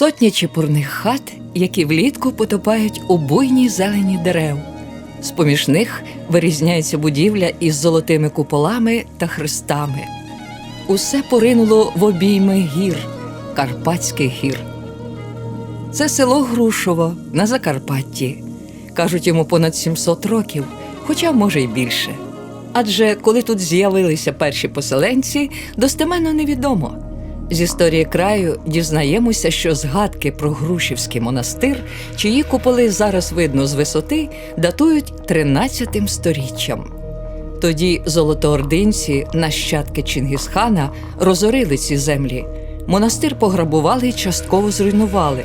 Сотні чепурних хат, які влітку потопають у буйній зелені дерев. З-поміж них вирізняється будівля із золотими куполами та хрестами. Усе поринуло в обійми гір, Карпатських гір. Це село Грушово на Закарпатті. Кажуть, йому понад 700 років, хоча може й більше. Адже коли тут з'явилися перші поселенці, достеменно невідомо. З історії краю дізнаємося, що згадки про Грушівський монастир, чиї куполи зараз видно з висоти, датують 13 сторіччям. Тоді золотоординці, нащадки Чингісхана, розорили ці землі. Монастир пограбували і частково зруйнували,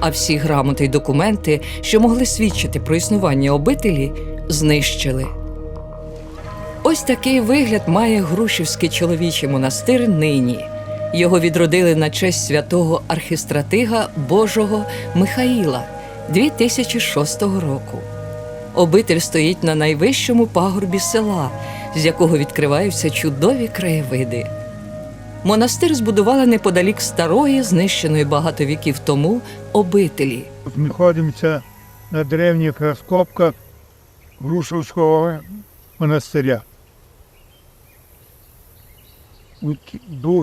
а всі грамоти й документи, що могли свідчити про існування обителі, знищили. Ось такий вигляд має Грушівський чоловічий монастир нині. Його відродили на честь святого архістратига Божого Михаїла 2006 року. Обитель стоїть на найвищому пагорбі села, з якого відкриваються чудові краєвиди. Монастир збудували неподалік старої, знищеної багато віків тому обителі. Ми знаходимося на древніх розкопках Грушевського монастиря. У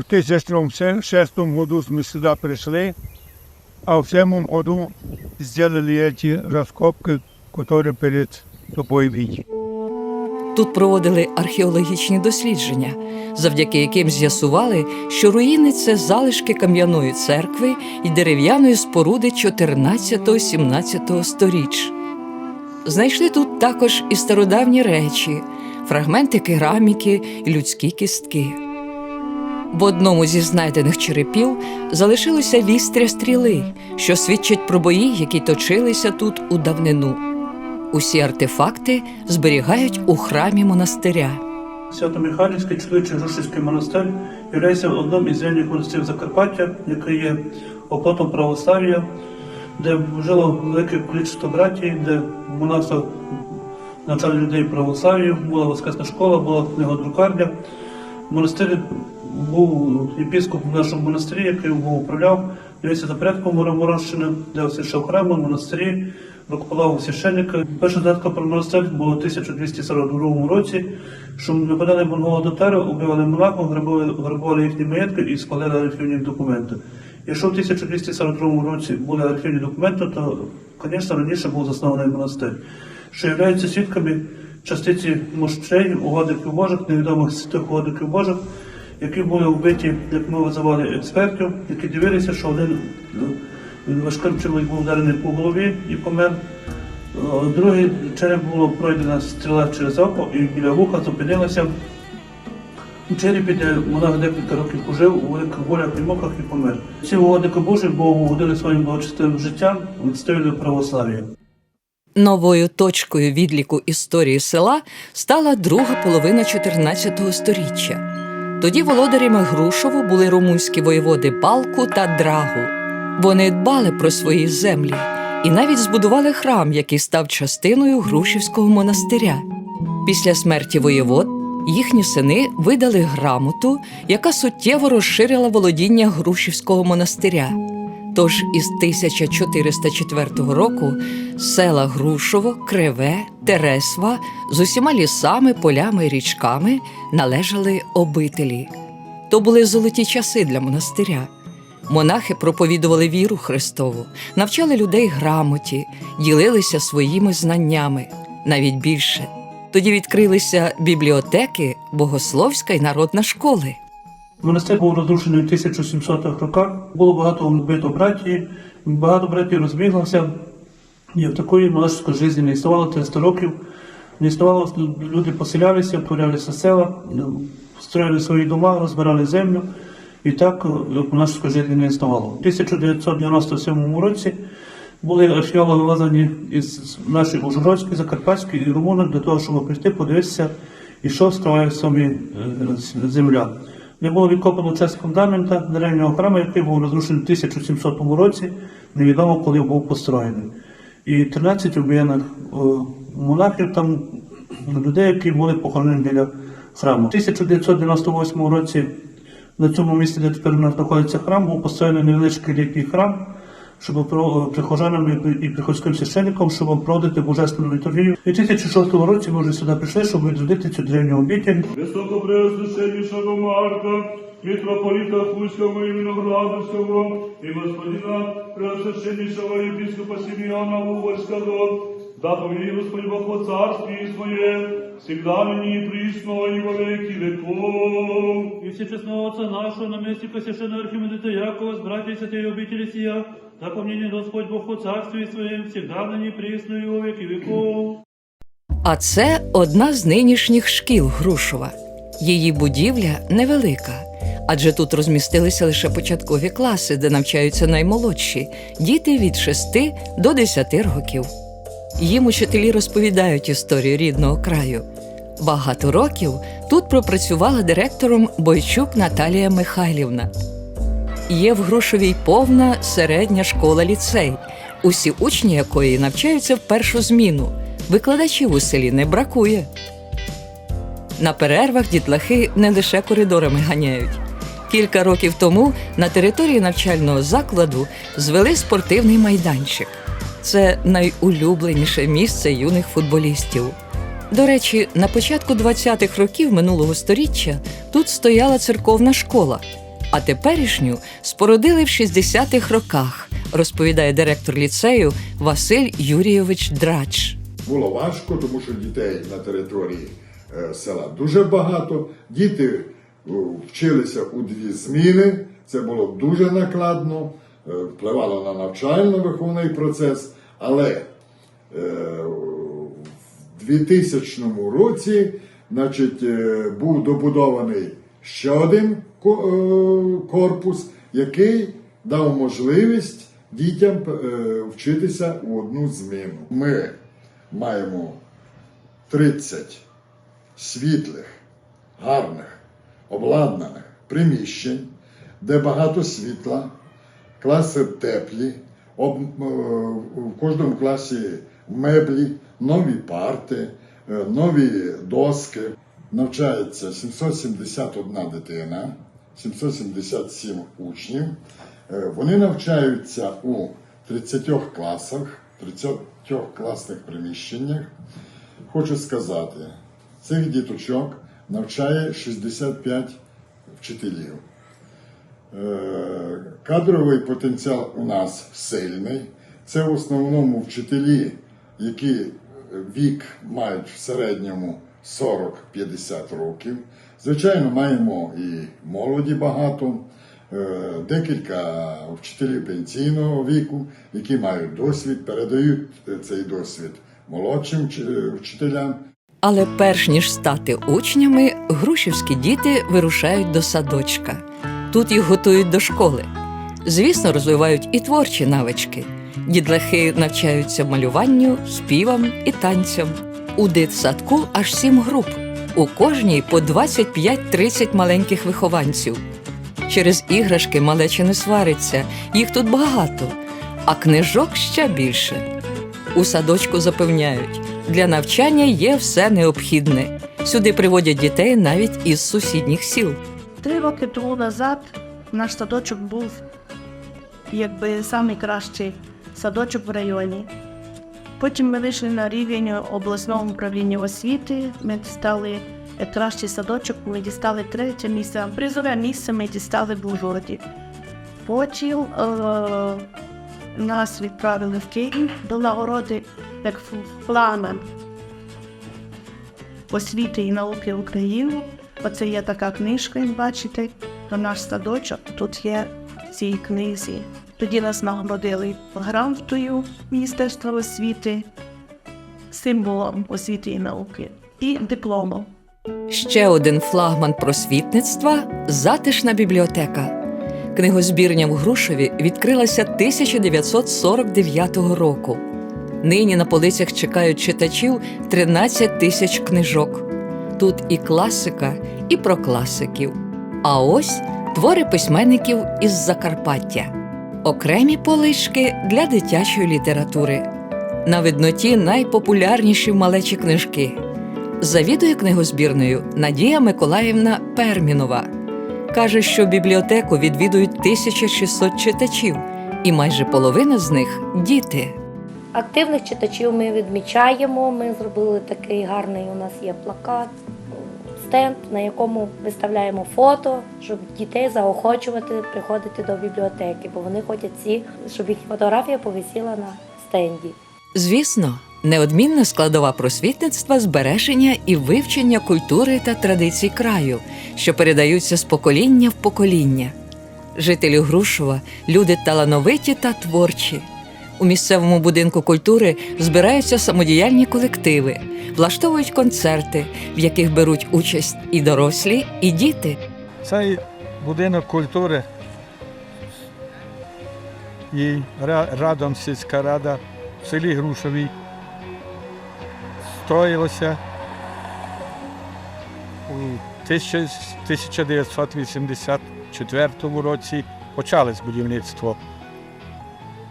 2006 году мы сюда пришли, а в этом году сделали эти раскопки, которые перед тобой видите. Тут проводили археологічні дослідження, завдяки яким з'ясували, що руїни це залишки кам'яної церкви і дерев'яної споруди 14-17 сторіч. Знайшли тут також і стародавні речі, фрагменти кераміки і людські кістки. В одному зі знайдених черепів залишилося вістря стріли, що свідчить про бої, які точилися тут у давнину. Усі артефакти зберігають у храмі монастиря. Свято-Михайлівський чоловічий Грушівський монастир є одним із древніх монастирів Закарпаття, який є оплотом православ'я, де жило велике кількість братів, де монахи навчали людей православ'ю, була воскресна школа, була книгодрукарня. Монастир був єпіскоп в нашому монастирі, який був управляв, дивився за порядком Мороморощини, де освящав храми, монастирі, рукополагав священника. Перша згадка про монастир була у 1242 році, що нападали монголо татари, убивали монахів, грабували, їхні маєтки і складали архівні документи. Якщо в 1242 році були архівні документи, то, звісно, раніше був заснований монастир, що являються свідками частиці мощей, угодників Божих, невідомих святих угодників Божих, які були вбиті, як ми визивали експертів, які дивилися, що один е, важким чоловік був вдарений по голові і помер. Другий череп було пройдена стріла через око і біля вуха зупинилася. У черепі, де монах декілька років пожив, у великих болях і муках і помер. Ці угодники Божі, бо угодили своїм благочестивим життям, відстояли православ'я. Новою точкою відліку історії села стала друга половина 14 сторіччя. Тоді володарями Грушову були румунські воєводи Балку та Драгу. Вони дбали про свої землі і навіть збудували храм, який став частиною Грушівського монастиря. Після смерті воєвод їхні сини видали грамоту, яка суттєво розширила володіння Грушівського монастиря. Тож із 1404 року села Грушово, Криве, Тересва з усіма лісами, полями і річками належали обителі. То були золоті часи для монастиря. Монахи проповідували віру Христову, навчали людей грамоті, ділилися своїми знаннями, навіть більше. Тоді відкрилися бібліотеки, богословська і народна школи. Монастир був розрушений у 1700-х роках. Було багато вбито братії, багато братів розбіглося. І в такої монашеської житті не існувало 300 років. Не існувало, люди поселялися, творялися села, строїли свої дома, розбирали землю. І так монашеської житті не існувало. У 1997 році були археологи вилазані із нашої Ужгородської, Закарпатської і Румуни для того, щоб прийти подивитися, і що скриває в собі е, земля. Не було відкопано часть фундамента древнього храму, який був розрушений в 1700 році, невідомо коли був построєний. І 13 об'єднаних монахів там людей, які були похоронені біля храму. У 1998 році На цьому місці, де тепер у нас знаходиться храм, був построєний невеличкий літній храм, щоб прихожанам і- і приходським священникам, щоб проводити божественну літургію. І 2006 році ми вже сюди прийшли, щоб відродити цю древню обітель. Высокопреосвященнейшего Марка, митрополита Хуйского и Виноградовского, и господина Преосвященнейшего епископа Симеона Угольского, да повели Господи Бог во царстве Своем, всегда и присно и во веки веков. И всечестного Отца нашего, наместника священного архимандрита Якова, с братьями святой обители сия, да помнение Господь Бог во царстве Своем, всегда ныне и присно и во веки веков. А це одна з нинішніх шкіл Грушова. Її будівля невелика, адже тут розмістилися лише початкові класи, де навчаються наймолодші діти від 6 до 10 років. Їм учителі розповідають історію рідного краю. Багато років тут пропрацювала директором Бойчук Наталія Михайлівна. Є в Грушовій повна середня школа ліцей, усі учні якої навчаються в першу зміну. Викладачів у селі не бракує. На перервах дітлахи не лише коридорами ганяють. Кілька років тому на території навчального закладу звели спортивний майданчик. Це найулюбленіше місце юних футболістів. До речі, на початку 20-х років минулого століття тут стояла церковна школа, а теперішню спорудили в 60-х роках, розповідає директор ліцею Василь Юрійович Драч. Було важко, тому що дітей на території е, села дуже багато. Діти е, вчилися у дві зміни. Це було дуже накладно, е, впливало на навчально-виховний процес. Але 2000 році значить, е, був добудований ще один е, корпус, який дав можливість дітям е, вчитися у одну зміну. Ми маємо 30 світлих, гарних, обладнаних приміщень, де багато світла, класи теплі, в кожному класі меблі, нові парти, е, нові доски. Навчається 771 дитина, 777 учнів. Е, Вони навчаються у 30 класах, 30 класних приміщеннях. Хочу сказати, цих діточок навчає 65 вчителів. Е, Кадровий потенціал у нас сильний. Це в основному вчителі, які вік мають в середньому 40-50 років. Звичайно, маємо і молоді багато, е, декілька вчителів пенсійного віку, які мають досвід, передають е, цей досвід молодшим вчителям. Але перш ніж стати учнями, грушівські діти вирушають до садочка. Тут їх готують до школи. Звісно, розвивають і творчі навички. Дітлахи навчаються малюванню, співам і танцям. У дитсадку аж сім груп. У кожній по 25-30 маленьких вихованців. Через іграшки малече не свариться, їх тут багато, а книжок ще більше. У садочку запевняють, для навчання є все необхідне. Сюди приводять дітей навіть із сусідніх сіл. Три роки тому назад наш садочок був якби найкращий садочок в районі. Потім ми вийшли на рівень обласного управління освіти. Ми дістали е, кращий садочок, ми дістали третє місце. Призове місце ми дістали в Ужгороді. Потім е- нас відправили в Київ до нагороди як ф- освіти і науки України. Оце є така книжка, як бачите, то наш садочок. Тут є в цій книзі. Тоді нас нагородили грамотою Міністерства освіти, символом освіти і науки і дипломом. Ще один флагман просвітництва затишна бібліотека. Книгозбірня в Грушеві відкрилася 1949 року. Нині на полицях чекають читачів 13 тисяч книжок. Тут і класика, і про класиків. А ось твори письменників із Закарпаття, окремі полички для дитячої літератури. На видноті найпопулярніші в малечі книжки. Завідує книгозбірною Надія Миколаївна Пермінова. каже, що бібліотеку відвідують 1600 читачів, і майже половина з них діти. Активних читачів ми відмічаємо. Ми зробили такий гарний. У нас є плакат, стенд, на якому виставляємо фото, щоб дітей заохочувати приходити до бібліотеки, бо вони хочуть ці, щоб їх фотографія повисіла на стенді. Звісно, неодмінна складова просвітництва збереження і вивчення культури та традицій краю, що передаються з покоління в покоління. Жителі Грушова люди талановиті та творчі. У місцевому будинку культури збираються самодіяльні колективи, влаштовують концерти, в яких беруть участь і дорослі, і діти. Цей будинок культури і радом сільська рада в селі Грушовій строїлося у 1984 році. Почалось будівництво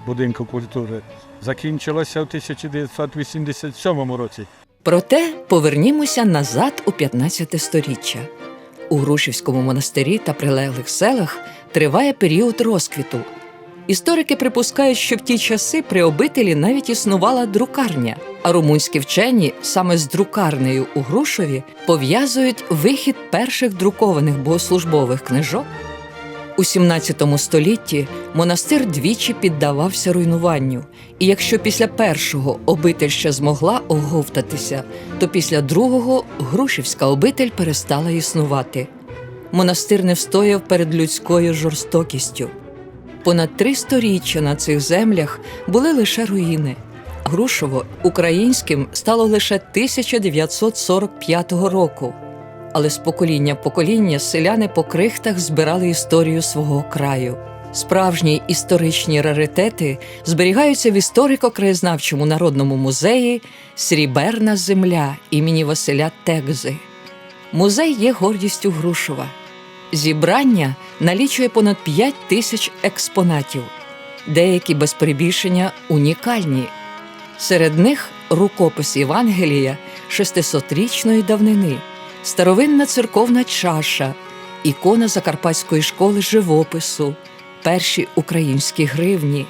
будинку культури. Закінчилося в 1987 році. Проте повернімося назад у 15 сторіччя. У Грушівському монастирі та прилеглих селах триває період розквіту. Історики припускають, що в ті часи при обителі навіть існувала друкарня, а румунські вчені саме з друкарнею у Грушові пов'язують вихід перших друкованих богослужбових книжок у 17 столітті монастир двічі піддавався руйнуванню, і якщо після першого обитель ще змогла оговтатися, то після другого Грушівська обитель перестала існувати. Монастир не встояв перед людською жорстокістю. Понад три сторіччя на цих землях були лише руїни. Грушово українським стало лише 1945 року але з покоління в покоління селяни по крихтах збирали історію свого краю. Справжні історичні раритети зберігаються в історико-краєзнавчому народному музеї Сріберна земля імені Василя Тегзи. Музей є гордістю Грушова. Зібрання налічує понад 5 тисяч експонатів, деякі без перебільшення унікальні. Серед них рукопис Євангелія 600-річної давнини старовинна церковна чаша, ікона Закарпатської школи живопису, перші українські гривні,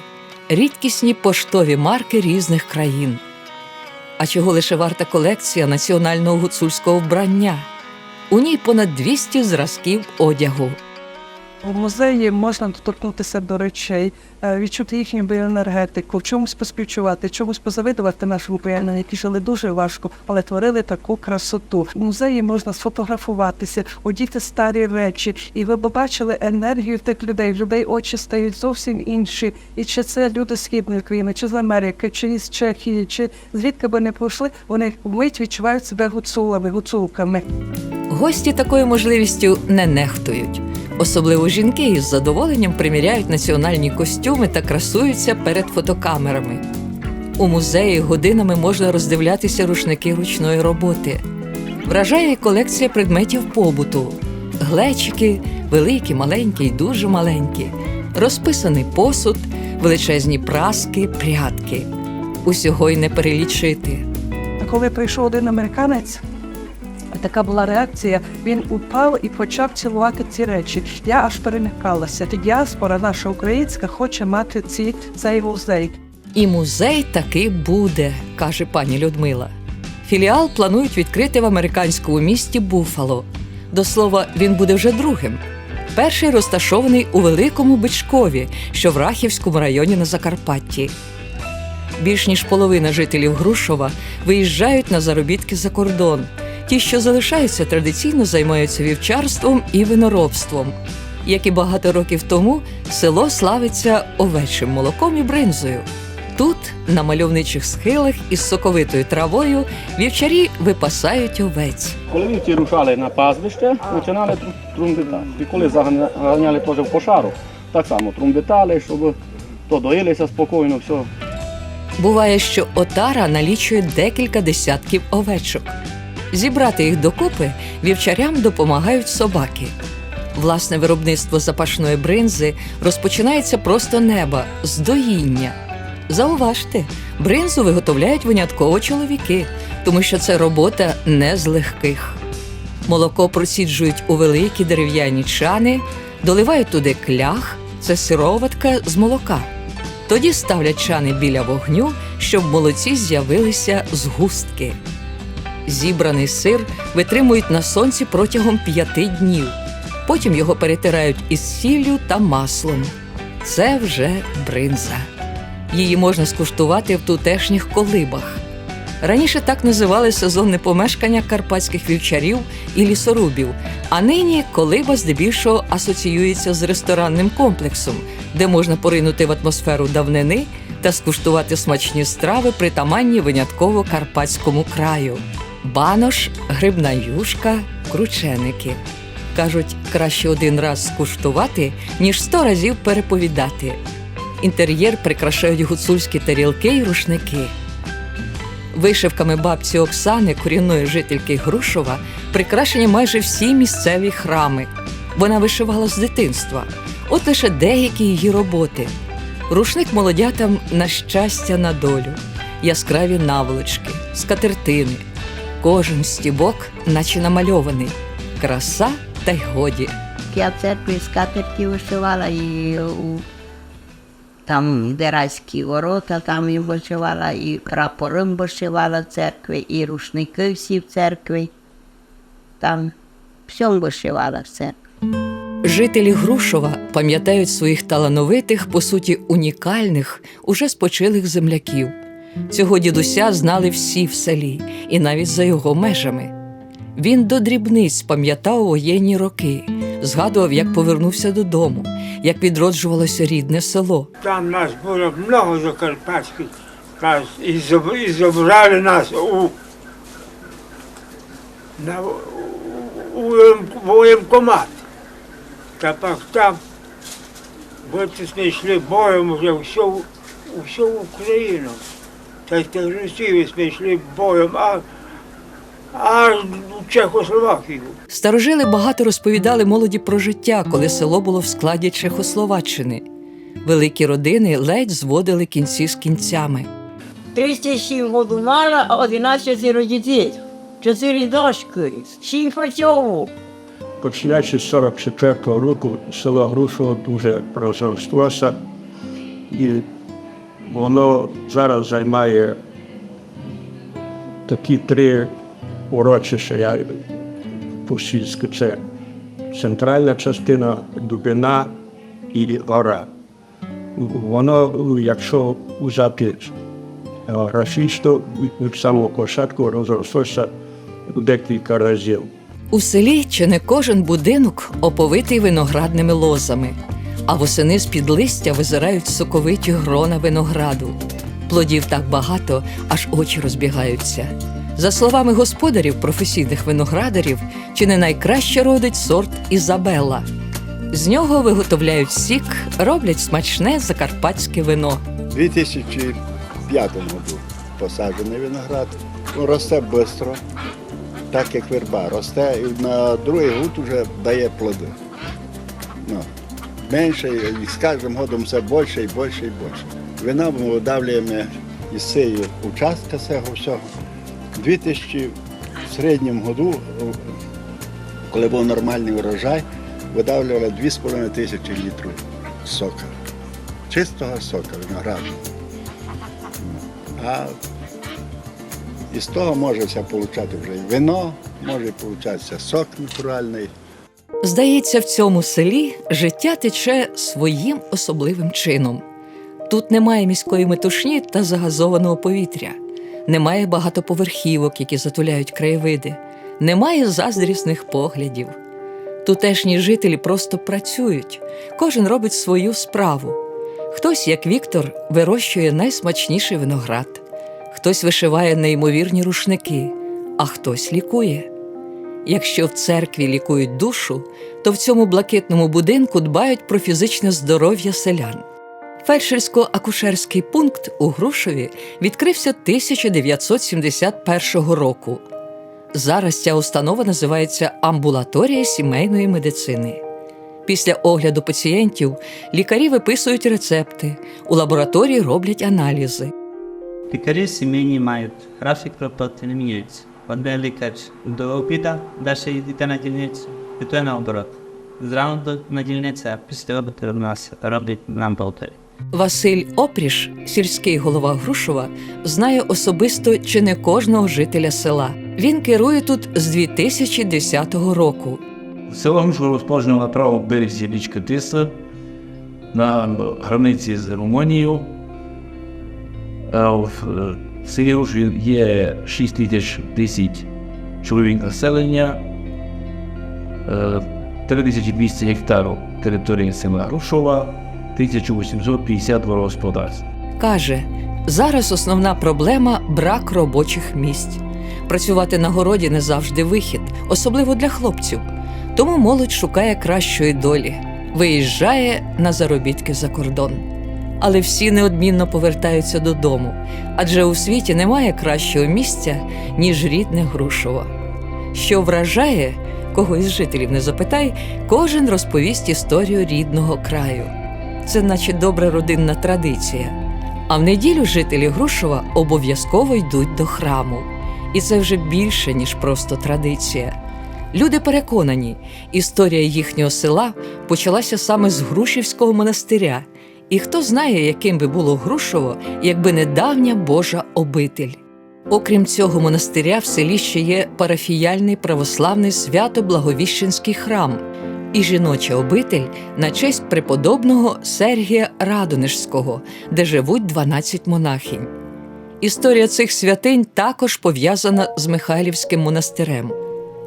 рідкісні поштові марки різних країн. А чого лише варта колекція національного гуцульського вбрання? У ній понад 200 зразків одягу. У музеї можна доторкнутися до речей, е, відчути їхню біоенергетику, в чомусь поспівчувати, чомусь позавидувати нашим воїнам, які жили дуже важко, але творили таку красоту. В музеї можна сфотографуватися, одіти старі речі, і ви б бачили енергію тих людей. В людей очі стають зовсім інші. І чи це люди з східної країни, чи з Америки, чи із Чехії, чи звідки би не пройшли, вони вмить відчувають себе гуцулами, гуцулками. Гості такою можливістю не нехтують. Особливо жінки із задоволенням приміряють національні костюми та красуються перед фотокамерами. У музеї годинами можна роздивлятися рушники ручної роботи. Вражає колекція предметів побуту: глечики, великі, маленькі й дуже маленькі, розписаний посуд, величезні праски, прядки. Усього й не перелічити. Коли прийшов один американець, така була реакція. Він упав і почав цілувати ці речі. Я аж перелякалася. Діаспора наша українська хоче мати ці цей музей. І музей таки буде, каже пані Людмила. Філіал планують відкрити в американському місті Буфало. До слова, він буде вже другим. Перший розташований у Великому Бичкові, що в Рахівському районі на Закарпатті. Більш ніж половина жителів Грушова виїжджають на заробітки за кордон. Ті, що залишаються, традиційно займаються вівчарством і виноробством. Як і багато років тому, село славиться овечим молоком і бринзою. Тут, на мальовничих схилах із соковитою травою, вівчарі випасають овець. Коли вівці рушали на пастбище, починали тру- трумбитати. І коли заганяли теж в пошару, так само трумбитали, щоб то доїлися спокійно, все. Буває, що отара налічує декілька десятків овечок. Зібрати їх докупи вівчарям допомагають собаки. Власне виробництво запашної бринзи розпочинається просто неба з доїння. Зауважте, бринзу виготовляють винятково чоловіки, тому що це робота не з легких. Молоко просіджують у великі дерев'яні чани, доливають туди клях, це сироватка з молока. Тоді ставлять чани біля вогню, щоб в молоці з'явилися згустки. Зібраний сир витримують на сонці протягом п'яти днів. Потім його перетирають із сіллю та маслом. Це вже бринза. Її можна скуштувати в тутешніх колибах. Раніше так називали сезонне помешкання карпатських вівчарів і лісорубів, а нині колиба здебільшого асоціюється з ресторанним комплексом, де можна поринути в атмосферу давнини та скуштувати смачні страви, притаманні винятково карпатському краю. Банош, грибна юшка, крученики. Кажуть, краще один раз скуштувати, ніж сто разів переповідати. Інтер'єр прикрашають гуцульські тарілки й рушники. Вишивками бабці Оксани, корінної жительки Грушова, прикрашені майже всі місцеві храми. Вона вишивала з дитинства. От лише деякі її роботи. Рушник молодятам на щастя на долю, яскраві наволочки, скатертини. Кожен стібок, наче намальований. Краса та й годі. Я в церкві скатерті вишивала і у там Дерайські ворота, там і вишивала, і прапором вишивала в церкві, і рушники всі в церкві. Там всьому вишивала в церкві. Жителі Грушова пам'ятають своїх талановитих, по суті, унікальних, уже спочилих земляків. Цього дідуся знали всі в селі, і навіть за його межами. Він до дрібниць пам'ятав воєнні роки, згадував, як повернувся додому, як відроджувалося рідне село. Там нас було много закарпатських, і забрали нас у, на, у, у воєн- воєнкомат. Тепер там, от ми йшли боєм вже всю, всю Україну. Та й та ми йшли боєм, а, аж у Чехословакію. Старожили багато розповідали молоді про життя, коли село було в складі Чехословаччини. Великі родини ледь зводили кінці з кінцями. 37 років мала, а 11 дітей. Чотири дочки, сім працьовував. Починаючи з 44-го року село Грушово дуже розрослося, і воно зараз займає такі три урочища як по-сільськи. Це центральна частина, Дубина і гора. Воно, якщо взяти графічно, від самого початку розрослося декілька разів. У селі чи не кожен будинок оповитий виноградними лозами, а восени з-під листя визирають соковиті грона винограду. Плодів так багато, аж очі розбігаються. За словами господарів, професійних виноградарів, чи не найкраще родить сорт Ізабелла. З нього виготовляють сік, роблять смачне закарпатське вино. У 2005 году посаджений виноград. Ну, росте швидко, так як верба. Росте і на другий год вже дає плоди. Ну, менше, і з кожним годом все більше і більше і більше. Вина ми видавлюємо із цієї участка цього всього. У 2000 в середньому году, коли був нормальний урожай, видавлювали 2,5 тисячі літрів сока. Чистого сока виноградного. А із того може получати вже і вино, може получатися сок натуральний. Здається, в цьому селі життя тече своїм особливим чином. Тут немає міської метушні та загазованого повітря, немає багатоповерхівок, які затуляють краєвиди, немає заздрісних поглядів. Тутешні жителі просто працюють, кожен робить свою справу. Хтось, як Віктор, вирощує найсмачніший виноград, хтось вишиває неймовірні рушники, а хтось лікує. Якщо в церкві лікують душу, то в цьому блакитному будинку дбають про фізичне здоров'я селян. Фельдшерсько-акушерський пункт у Грушові відкрився 1971 року. Зараз ця установа називається Амбулаторія сімейної медицини. Після огляду пацієнтів лікарі виписують рецепти, у лабораторії роблять аналізи. Лікарі сімейні мають графік роботи, не міняються. Лікар до обіда, далі йдете на дільницю, і то наоборот. Зранку на дільницю, а після обіду у нас роблять нам полтори. Василь Опріш, сільський голова Грушова, знає особисто чи не кожного жителя села. Він керує тут з 2010 року. Село Грушко розположено на правому березі річки Тиса на границі з Румунією. Е, е, селі Груші є 6 тисяч 10 чоловік населення, е, 3200 гектарів території села Грушова, 1850 дворогосподарств. Каже, зараз основна проблема брак робочих місць. Працювати на городі не завжди вихід, особливо для хлопців. Тому молодь шукає кращої долі, виїжджає на заробітки за кордон. Але всі неодмінно повертаються додому, адже у світі немає кращого місця, ніж рідне Грушово. Що вражає, кого із жителів не запитай, кожен розповість історію рідного краю. Це наче добра родинна традиція. А в неділю жителі Грушова обов'язково йдуть до храму. І це вже більше, ніж просто традиція. Люди переконані, історія їхнього села почалася саме з Грушівського монастиря. І хто знає, яким би було Грушово, якби не давня Божа обитель. Окрім цього монастиря, в селі ще є парафіяльний православний свято-благовіщенський храм і жіноча обитель на честь преподобного Сергія Радонежського, де живуть 12 монахинь. Історія цих святинь також пов'язана з Михайлівським монастирем.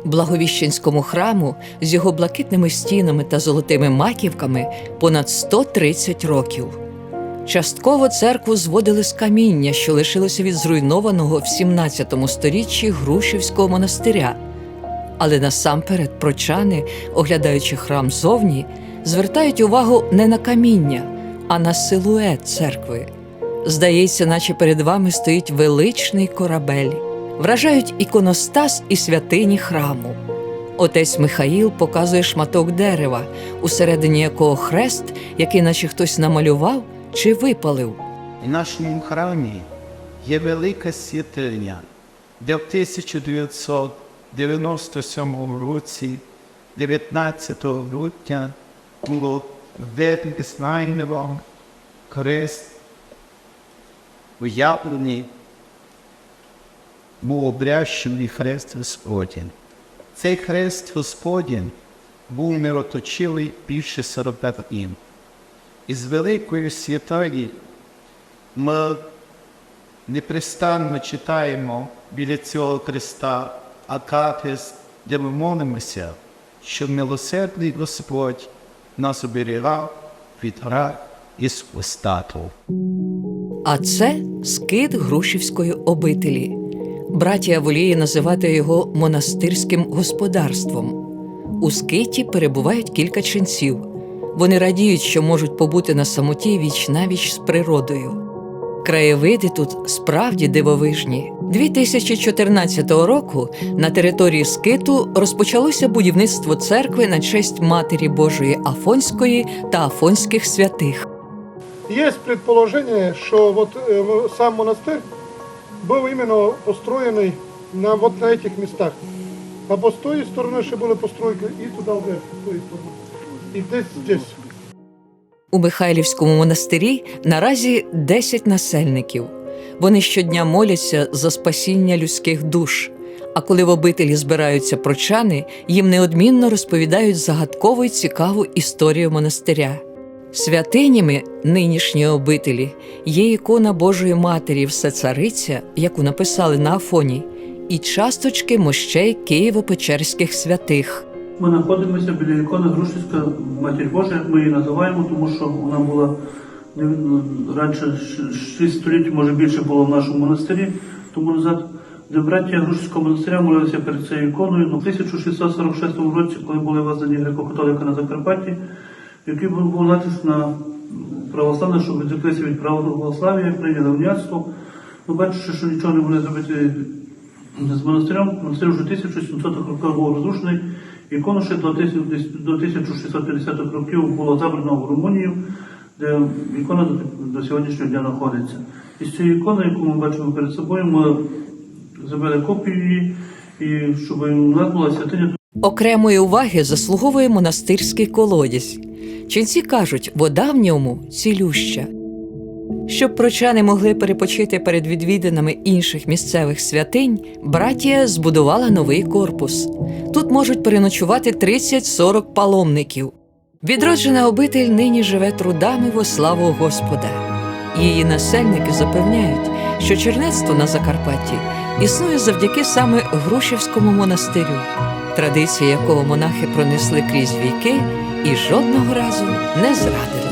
Благовіщенському храму з його блакитними стінами та золотими маківками понад 130 років. Частково церкву зводили з каміння, що лишилося від зруйнованого в 17 сторіччі Грушівського монастиря. Але насамперед прочани, оглядаючи храм зовні, звертають увагу не на каміння, а на силует церкви. Здається, наче перед вами стоїть величний корабель, вражають іконостас і святині храму. Отець Михаїл показує шматок дерева, усередині якого хрест, який наче хтось намалював чи випалив. В нашому храмі є велика святиня, де в 1997 році, 19 грудня, було вдеснайнево крест уявлений був обрящений хрест Господень. Цей хрест Господень був мироточилий більше 40 днів. Із великої святої ми непрестанно читаємо біля цього Христа Акафіс, де ми молимося, щоб милосердний Господь нас оберігав від грах і спостату. А це скит Грушівської обителі. Братія воліє називати його монастирським господарством. У скиті перебувають кілька ченців. Вони радіють, що можуть побути на самоті віч навіч з природою. Краєвиди тут справді дивовижні. 2014 року на території скиту розпочалося будівництво церкви на честь Матері Божої Афонської та Афонських святих. Есть предположение, что вот э, сам монастырь был именно построенный на вот на этих местах. А по той стороны ще була постройка і туди вверх, з тої сторони. І десь здесь. У Михайлівському монастирі наразі 10 насельників. Вони щодня моляться за спасіння людських душ. А коли в обителі збираються прочани, їм неодмінно розповідають загадкову й цікаву історію монастиря. Святинями нинішньої обителі є ікона Божої Матері Всецариця, яку написали на Афоні, і часточки мощей Києво-Печерських святих. Ми знаходимося біля ікони Грушівська Матір Божа, як ми її називаємо, тому що вона була ну, раніше 6 століть, може більше було в нашому монастирі, тому назад, де браття Грушівського монастиря молилися перед цією іконою. В 1646 році, коли були ввезені греко-католики на Закарпатті, який був, натиск на православне, щоб відреклися від православ'я, прийняли уніатство. Ну, бачите, що нічого не могли зробити з монастирем. Монастир вже 1700 років був розрушений. Ікону ще до 1650 років було забрано в Румунію, де ікона до, до сьогоднішнього дня знаходиться. І з цією іконою, яку ми бачимо перед собою, ми зробили копію її, і щоб у нас була святиня Окремої уваги заслуговує монастирський колодязь. Ченці кажуть, вода в ньому цілюща. Щоб прочани могли перепочити перед відвідинами інших місцевих святинь, братія збудувала новий корпус. Тут можуть переночувати 30-40 паломників. Відроджена обитель нині живе трудами во славу Господа. Її насельники запевняють, що чернецтво на Закарпатті існує завдяки саме Грушівському монастирю, традиції якого монахи пронесли крізь віки і жодного разу не зрадили.